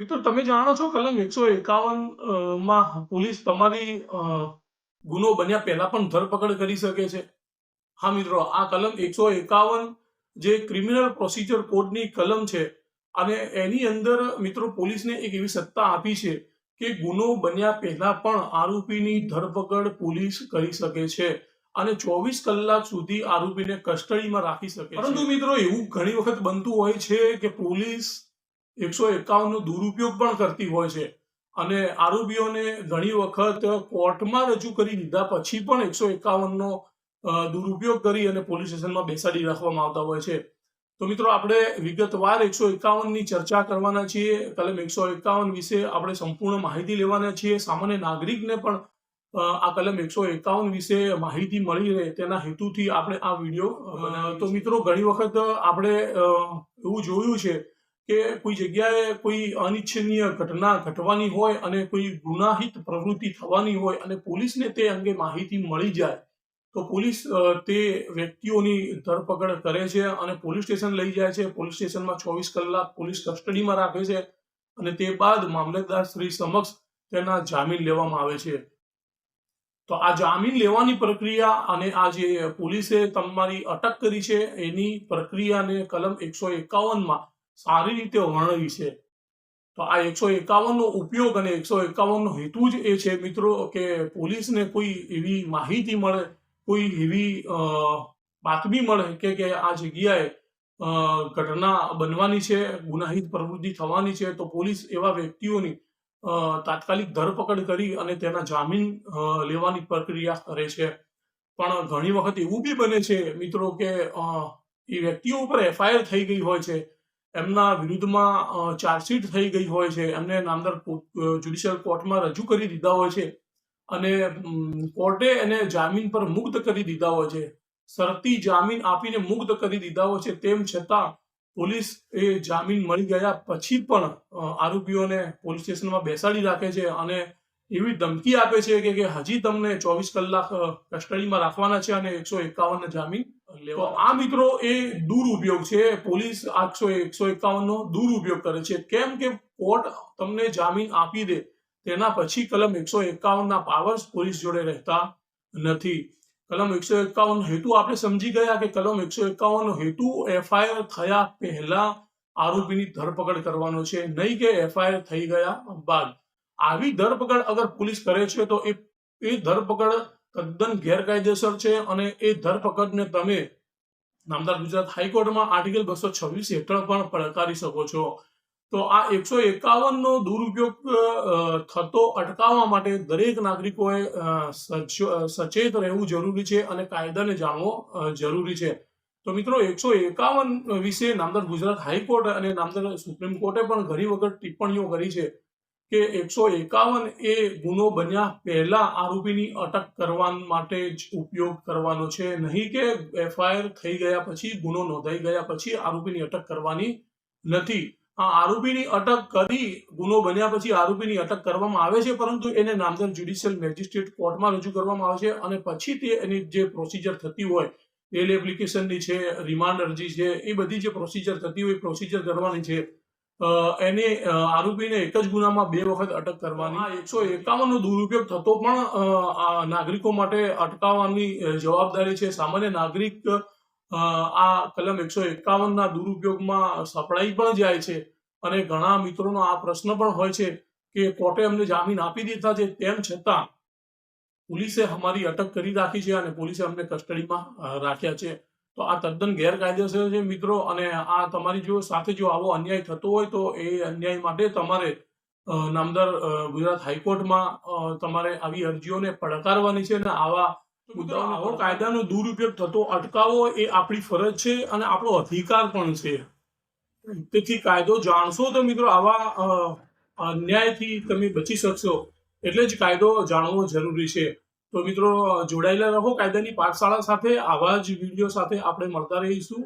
મિત્રો તમે જાણો છો કલમ એકસો એકાવનમાં પોલીસ તમારી ગુનો બન્યા પહેલા પણ ધરપકડ કરી શકે છે. હા, મિત્રો, આ કલમ એકસો એકાવન જે ક્રિમિનલ પ્રોસિજર કોડની કલમ છે અને એની અંદર મિત્રો પોલીસને એક એવી સત્તા આપી છે કે ગુનો બન્યા પહેલા પણ આરોપીની ધરપકડ પોલીસ કરી શકે છે અને ચોવીસ કલાક સુધી આરોપીને કસ્ટડીમાં રાખી શકે પરંતુ મિત્રો, એવું ઘણી વખત બનતું હોય છે કે પોલીસ એકસો એકાવન નો દુરુપયોગ પણ કરતી હોય છે. અને આરોપીઓને ઘણી વખત કોર્ટમાં રજૂ કરી દીધા પછી પણ એકસો એકાવન નો દુરુપયોગ કરી અને પોલીસ સ્ટેશનમાં બેસાડી રાખવામાં આવતા હોય છે. તો મિત્રો આપણે વિગતવાર એકસો એકાવનની ચર્ચા કરવાના છીએ. કલમ એકસો એકાવન વિશે આપણે સંપૂર્ણ માહિતી લેવાના છીએ. સામાન્ય નાગરિકને પણ આ કલમ એકસો એકાવન વિશે માહિતી મળી રહે તેના હેતુથી આપણે આ વીડિયો તો મિત્રો ઘણી વખત આપણે એવું જોયું છે કે કોઈ જગ્યાએ કોઈ અનિચ્છનીય ઘટના ઘટવાની હોય અને કોઈ ગુનાહિત પ્રવૃત્તિ થવાની હોય અને પોલીસને તે અંગે માહિતી મળી જાય, તો પોલીસ તે વ્યક્તિઓની ધરપકડ કરે છે અને પોલીસ સ્ટેશન લઈ જાય છે. પોલીસ સ્ટેશનમાં ચોવીસ કલાક પોલીસ કસ્ટડીમાં રાખે છે અને તે બાદ મામલતદાર શ્રી સમક્ષ તેના જામીન લેવામાં આવે છે. તો આ જામીન લેવાની પ્રક્રિયા અને આ જે પોલીસે તમારી અટક કરી છે એની પ્રક્રિયાને કલમ એકસો એકાવનમાં સારી રીતે વર્ણવી છે. તો આ એકસો એકાવનનો ઉપયોગ અને એકસો એકાવનનો હેતુ જ એ છે મિત્રો કે પોલીસને કોઈ એવી માહિતી મળે, કોઈ એવી બાતમી મળે કે કે આ જગ્યાએ ઘટના બનવાની છે, ગુનાહિત પ્રવૃત્તિ થવાની છે, તો પોલીસ એવા વ્યક્તિઓની તાત્કાલિક ધરપકડ કરી અને તેના જામીન લેવાની પ્રક્રિયા કરે છે. પણ ઘણી વખત એવું બી બને છે મિત્રો કે એ વ્યક્તિઓ ઉપર એફઆઈઆર થઈ ગઈ હોય છે. એમના વિરુદ્ધમાં ચાર્જશીટ થઈ ગઈ હોય છે. એમને નામદાર જ્યુડિશિયલ કોર્ટમાં રજૂ કરી દીધા હોય છે. અને કોર્ટે એને જામીન પર મુક્ત કરી દીધા હોય છે. શરતી જામીન આપીને મુક્ત કરી દીધા હોય છે. તેમ છતાં પોલીસ એ જામીન મળી ગયા પછી પણ આરોપીઓને પોલીસ સ્ટેશનમાં બેસાડી રાખે છે અને એવી ધમકી આપે છે કે હજી તમને ચોવીસ કલાક કસ્ટડીમાં રાખવાના છે અને એકસો એકાવન જામીન લેવા આ મિત્રો એ દુરુપયોગ છે. પોલીસ આઠસો એકસો એકાવન નો દુરુપયોગ કરે છે. કેમ કે કોર્ટ તમને જામીન આપી દે, તેના પછી કલમ એકસો એકાવન ના પાવર્સ પોલીસ જોડે રહેતા નથી. કલમ એકસો એકાવન હેતુ આપણે સમજી ગયા કે કલમ એકસો એકાવન નો હેતુ એફઆઈઆર થયા પહેલા આરોપીની ધરપકડ કરવાનો છે. નહીં કે એફઆઈઆર થઈ ગયા બાદ. આવી ધરપકડ અગર પોલીસ કરે છે તો એ એ ધરપકડ તદ્દન ગેરકાયદેસર છે અને એ ધરપકડને તમે નામદાર ગુજરાત હાઈકોર્ટમાં આર્ટિકલ બસો છવ્વીસ હેઠળ પણ પડકારી શકો છો. તો આ એકસો એકાવન નો દુરુપયોગ થતો અટકાવવા માટે દરેક નાગરિકોએ સચેત રહેવું જરૂરી છે અને કાયદાને જાણવો જરૂરી છે. તો મિત્રો, એકસો એકાવન વિશે નામદાર ગુજરાત હાઈકોર્ટ અને નામદાર સુપ્રીમ કોર્ટે પણ ઘણી વખત ટિપ્પણીઓ કરી છે. કે એકસો એકાવન એ ગુનો બન્યા પહેલા આરોપીની અટક કરવા માટે જ ઉપયોગ કરવાનો છે. નહીં કે એફઆઈઆર થઈ ગયા પછી, ગુનો નોંધાઈ ગયા પછી આરોપીની અટક કરવાની નથી. આ આરોપીની અટક કરી ગુનો બન્યા પછી આરોપીની અટક કરવામાં આવે છે, પરંતુ એને નામદાર જ્યુડિશિયલ મેજિસ્ટ્રેટ કોર્ટમાં રજૂ કરવામાં આવે છે અને પછી તે એની જે પ્રોસિજર થતી હોય, એલ એપ્લિકેશનની છે, રિમાન્ડ અરજી છે, એ બધી જે પ્રોસિજર થતી હોય પ્રોસિજર કરવાની છે. એને આરોપીને એક જ ગુનામાં બે વખત અટક કરવાની. એકસો એકાવન નો દુરુપયોગ થતો પણ નાગરિકો માટે અટકાવવાની જવાબદારી છે. સામાન્ય નાગરિક આ કલમ એકસો એકાવન ના દુરુપયોગમાં સપડાઈ પણ જાય છે અને ઘણા મિત્રોનો આ પ્રશ્ન પણ હોય છે કે કોર્ટે અમને જામીન આપી દીધા છે. તેમ છતાં પોલીસે અમારી અટક કરી રાખી છે અને પોલીસે અમને કસ્ટડીમાં રાખ્યા છે. તો આ તદ્દન ગેરકાયદેસર છે મિત્રો અને આ તમારી જો સાથે જો આવો અન્યાય થતો હોય તો એ અન્યાય માટે તમારે નામદાર ગુજરાત હાઈકોર્ટમાં તમારે આવી અરજીઓને પડકારવાની છે અને આવા મુદ્દાઓનો આવો કાયદાનો દુરુપયોગ થતો અટકાવવો એ આપણી ફરજ છે અને આપણો અધિકાર પણ છે. તેથી કાયદો જાણશો તો મિત્રો આવા અન્યાયથી તમે બચી શકશો. એટલે જ કાયદો જાણવો જરૂરી છે. તો મિત્રો જોડાયેલા રહો કાયદાની પાઠશાળા સાથે આવા જ વીડિયો સાથે આપણે મળતા રહીશું.